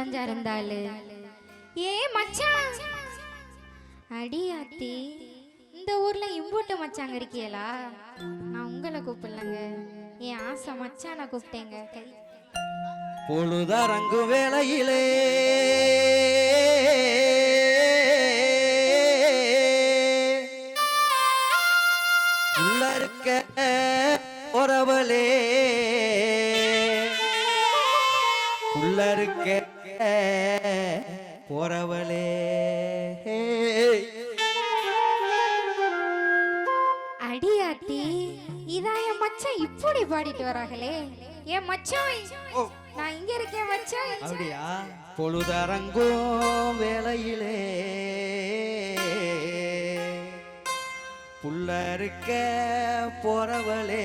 தொலைஞ்சா இருந்தாளு ஏ மச்சான்! அடி ஆத்தி இந்த ஊர்ல இம்பூட்டு மச்சாங்க இருக்கியலா? நான் உங்களை கூப்பிடலங்க. என் ஆசை மச்சான் நான் கூப்பிட்டேங்க. கை பொழுதரங்கு வேளையிலே உள்ள இருக்க உறவலே உள்ள இருக்க போறவளே. அடி ஆத்தி இதான் என் மச்சான் இப்படி பாடிட்டு வராங்களே. என் மச்சான். நான் இங்க இருக்கேன் மச்சான். அப்படியா? பொழுதரங்கும் வேளையிலே. புள்ள இருக்க போறவளே.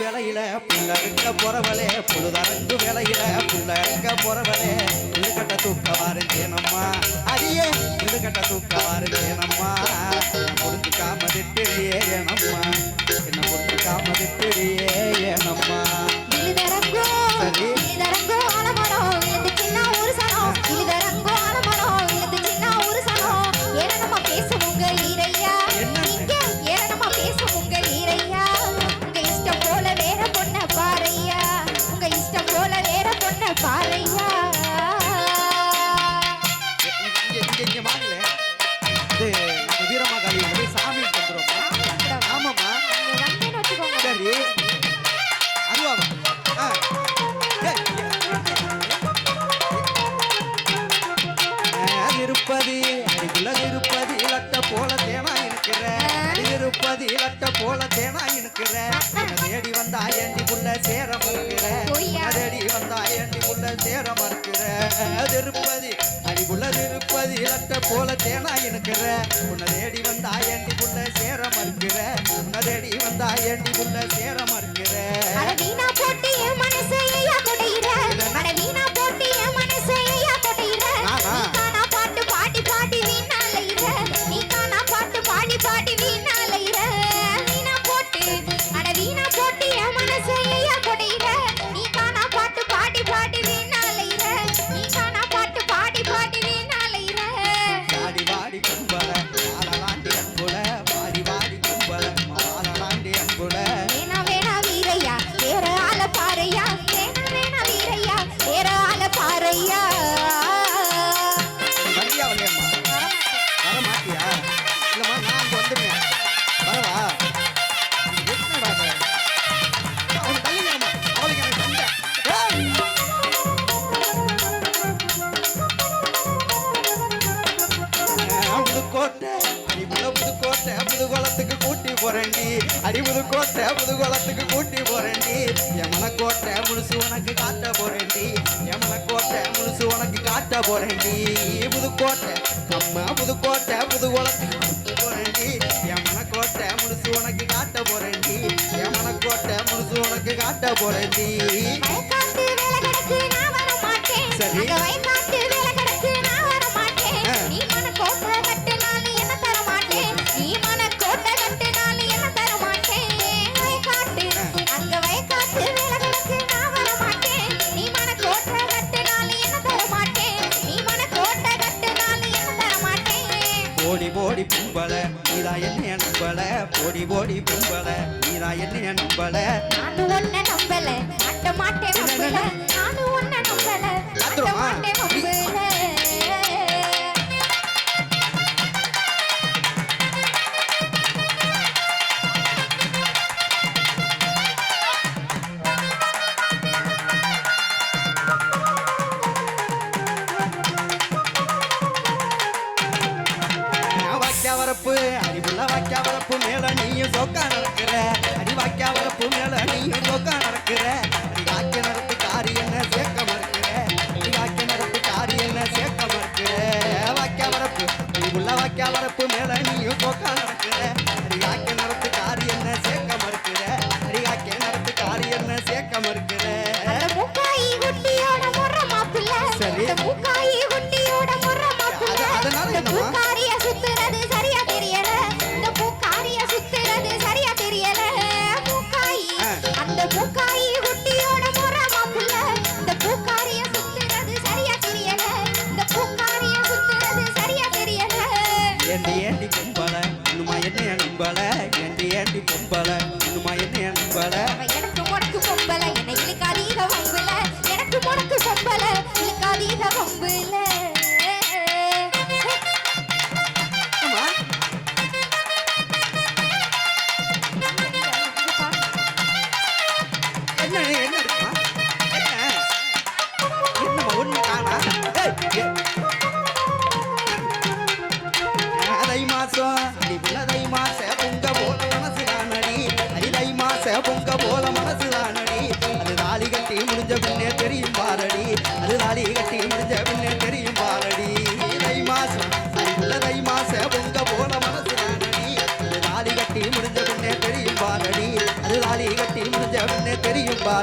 வேலையில புள்ள இருக்க போறவளே புழுதரங்கு வேலையில புள்ள இருக்க போறவளே. இது கட்ட தூக்க வாருந்தேனம்மா அடியே இது கட்ட தூக்க வாருந்தேனம்மா போல தேனா இருக்கிற உன்னை தேடி வந்தா ஏண்டி புள்ள சேர மறுக்கிற? உன்னை தேடி வந்தா ஏண்டி புள்ள சேர மறுக்கிற? கோட்டை முழுசு உனக்கு காட்ட போறேன்டி. எமன கோட்டை முழுசு உனக்கு காட்ட போறேன்டி. புதுக்கோட்டை அம்மா புதுக்கோட்டை புதுகுளத்துக்கு கூட்டி போறேன்டி. எமன கோட்டை முழுசு உனக்கு காட்ட போறேன்டி. எமன கோட்டை முழுசு உனக்கு காட்ட போறேன்டி. நம்பல. நானும் ஒன்ன நம்பல. அட்ட மாட்டேன் நம்பல. நானும் ஒன்ன நம்பல. அட்ட அப்புறமா? மாட்டேன் நம்பல. வரப்பு அறிவுள்ள வாக்கியா வரப்பு மேல நீயும் சோக்கா நடக்கிற. அறி வாக்கியா வரப்பு மேல நீயும் சோக்கா நடக்கிற. வாக்கிய நடத்து காரி என்ன சேர்க்க மறுக்கிற. வாக்கிய நடத்து காரி என்ன சேர்க்க மறுக்கிற. வாக்கியா வரப்பு அறிவுள்ள வாக்கியா வரப்பு மேல நீயும் சோக்கா நடக்கிற.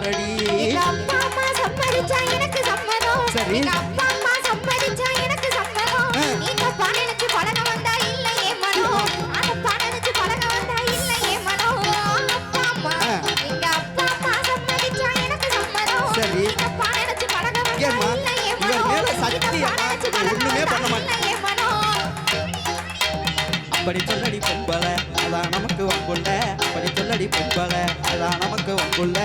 பாரடி. சரி. சரி. ஏமா இவ மேல சத்தியமா ஒண்ணுமே பண்ண மாட்டேன் அப்படி சொல்லடி பொம்பளை அதான் நமக்கு வம்புள்ள. அப்படி சொல்லடி பொம்பளை அதான் நமக்கு வம்புள்ள.